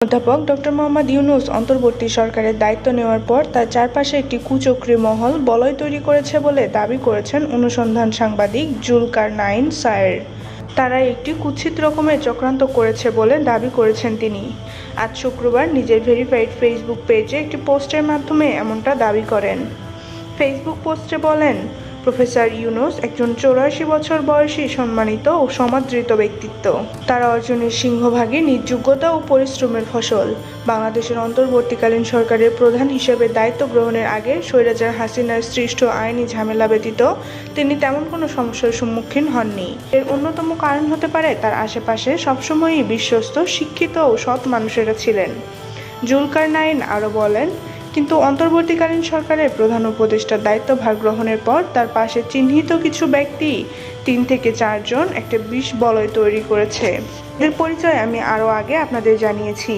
অধ্যাপক ডক্টর মোহাম্মদ ইউনুস অন্তর্বর্তী সরকারের দায়িত্ব নেওয়ার পর তার চারপাশে একটি কুচক্রী মহল বলয় তৈরি করেছে বলে দাবি করেছেন অনুসন্ধান সাংবাদিক জুলকার নাইন সায়ের। তারা একটি কুৎসিত রকমের চক্রান্ত করেছে বলে দাবি করেছেন তিনি। আজ শুক্রবার নিজের ভেরিফাইড ফেসবুক পেজে একটি পোস্টের মাধ্যমে এমনটা দাবি করেন। ফেসবুক পোস্টে বলেন প্রফেসর ইউনুস একজন চৌরাশি বছর বয়সী সম্মানিত ও সমাদৃত ব্যক্তিত্ব। তার অর্জনের সিংহভাগই নিজ যোগ্যতা ও পরিশ্রমের ফসল। বাংলাদেশের অন্তর্বর্তীকালীন সরকারের প্রধান হিসেবে দায়িত্ব গ্রহণের আগে স্বৈরাচার হাসিনার সৃষ্ট আইনি ঝামেলা ব্যতীত তিনি তেমন কোনো সমস্যার সম্মুখীন হননি। এর অন্যতম কারণ হতে পারে তার আশেপাশে সবসময়ই বিশ্বস্ত, শিক্ষিত ও সৎ মানুষেরা ছিলেন। জুলকার নাইন আরও বলেন কিন্তু অন্তর্বর্তীকালীন সরকারের প্রধান উপদেষ্টার দায়িত্বভার গ্রহণের পর তার পাশে চিহ্নিত কিছু ব্যক্তি, তিন থেকে চারজন একটা বিষ বলয় তৈরি করেছে। এদের পরিচয় আমি আরও আগে আপনাদের জানিয়েছি।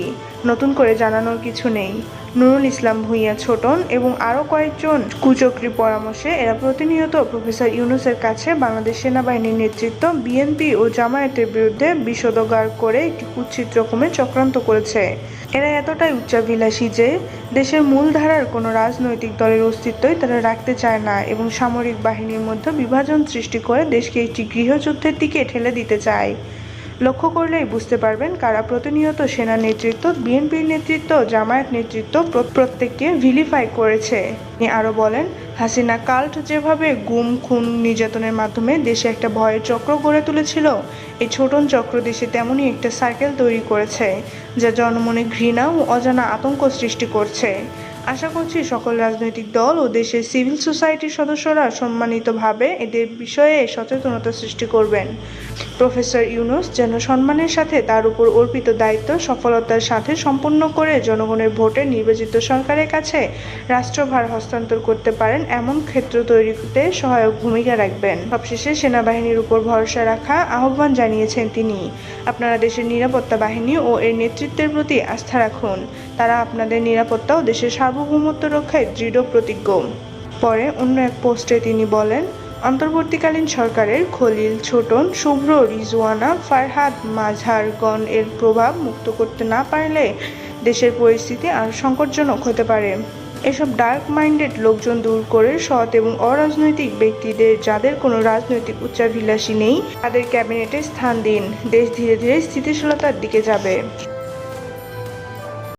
নতুন করে জানানোর কিছু নেই। নুরুল ইসলাম ভূঁইয়া ছোটন এবং আরও কয়েকজন কুচক্রি পরামর্শে এরা প্রতিনিয়ত প্রফেসর ইউনুসের কাছে বাংলাদেশ সেনাবাহিনীর নেতৃত্ব, বিএনপি ও জামায়াতের বিরুদ্ধে বিষোদগার করে একটি কুৎসিত রকমের চক্রান্ত করেছে। এরা এতটাই উচ্চাভিলাষী যে দেশের মূলধারার কোনো রাজনৈতিক দলের অস্তিত্বই তারা রাখতে চায় না এবং সামরিক বাহিনীর মধ্যে বিভাজন সৃষ্টি করে দেশকে একটি গৃহযুদ্ধের দিকে ঠেলে দিতে চায়। লক্ষ্য করলেই বুঝতে পারবেন কারা প্রতিনিয়ত সেনা নেতৃত্ব, বিএনপির নেতৃত্ব, জামায়াত নেতৃত্ব প্র- প্রত্যেককে ভিলিফাই করেছে। তিনি আরও বলেন, হাসিনা কাল্ট যেভাবে গুম, খুন, নির্যাতনের মাধ্যমে দেশে একটা ভয়ের চক্র গড়ে তুলেছিল, এই ছোটন চক্র দেশে তেমনই একটা সার্কেল তৈরি করেছে, যা জনমনে ঘৃণা ও অজানা আতঙ্ক সৃষ্টি করছে। আশা করছি সকল রাজনৈতিক দল ও দেশের সিভিল সোসাইটির সদস্যরা সম্মানিতভাবে এদের বিষয়ে সচেতনতা সৃষ্টি করবেন। প্রফেসর ইউনুস যেন সম্মানের সাথে তার উপর অর্পিত দায়িত্ব, সফলতার সাথে সম্পন্ন করে জনগণের ভোটে নির্বাচিত সরকারের কাছে রাষ্ট্রভার হস্তান্তর করতে পারেন এমন ক্ষেত্র তৈরিতে সহায়ক ভূমিকা রাখবেন। সবশেষে সেনাবাহিনীর উপর ভরসা রাখা আহ্বান জানিয়েছেন তিনি। আপনারা দেশের নিরাপত্তা বাহিনী ও এর নেতৃত্বের প্রতি আস্থা রাখুন। তারা আপনাদের নিরাপত্তা ও দেশের সার্বভৌমত্ব রক্ষায় দৃঢ় প্রতিজ্ঞ। পরে অন্য এক পোস্টে তিনি বলেন অন্তর্বর্তীকালীন সরকারের খলিল ছোটন, শুভ্র রিজওয়ানা, ফারহাদ মাঝারগণ এর প্রভাব মুক্ত করতে না পারলে দেশের পরিস্থিতি আরও সংকটজনক হতে পারে। এসব ডার্ক মাইন্ডেড লোকজন দূর করে সৎ এবং অরাজনৈতিক ব্যক্তিদের যাদের কোনো রাজনৈতিক উচ্চাভিলাষী নেই, তাদের ক্যাবিনেটে স্থান দিন। দেশ ধীরে ধীরে স্থিতিশীলতার দিকে যাবে।